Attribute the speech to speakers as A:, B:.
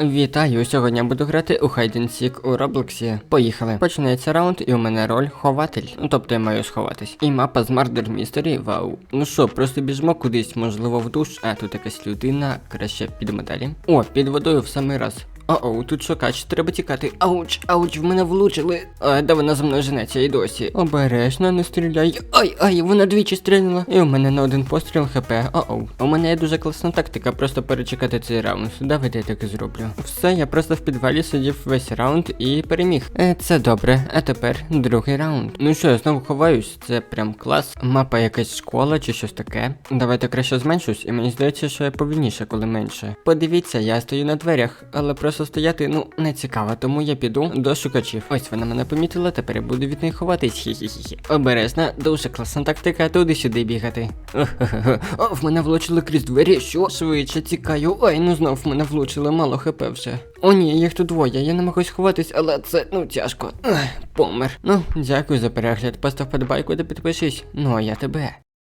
A: Вітаю! Сьогодні я буду грати у Hide and Seek у Роблоксі. Поїхали. Починається раунд, і у мене роль хователь. Ну тобто я маю сховатись. І мапа з Murder Mystery, вау. Ну що, просто біжмо кудись, можливо, в душ. А тут якась людина, краще підемо далі. О, під водою в самий раз. О-оу, тут шукач, треба тікати. Ауч, ауч, в мене влучили. А, де вона за мною женеться і досі. Обережно, не стріляй. Ай, ай, вона двічі стріляла. І у мене на один постріл хп. О-оу. У мене є дуже класна тактика, просто перечекати цей раунд. Давайте я так і зроблю. Все, я просто в підвалі сидів весь раунд і переміг. Е, це добре. А тепер другий раунд. Ну що, я знову ховаюсь, це прям клас. Мапа якась школа чи щось таке. Давайте краще зменшусь, і мені здається, що я повільніше, коли менше. Подивіться, я стою на дверях, але просто стояти, ну, не цікаво, тому я піду до шукачів. Ось вона мене помітила, тепер я буду від них ховатись. Хі-хі-хі. Обережно, дуже класна тактика, туди-сюди бігати. О-хе-хе. В мене влучили крізь двері, що швидше тікаю. Ой, ну знов мене влучили, мало хп вже. О ні, їх тут двоє, я намагаюсь ховатись, але це ну тяжко. Помер. Ну, дякую за перегляд. Постав подбайку та підпишись. Ну а я тебе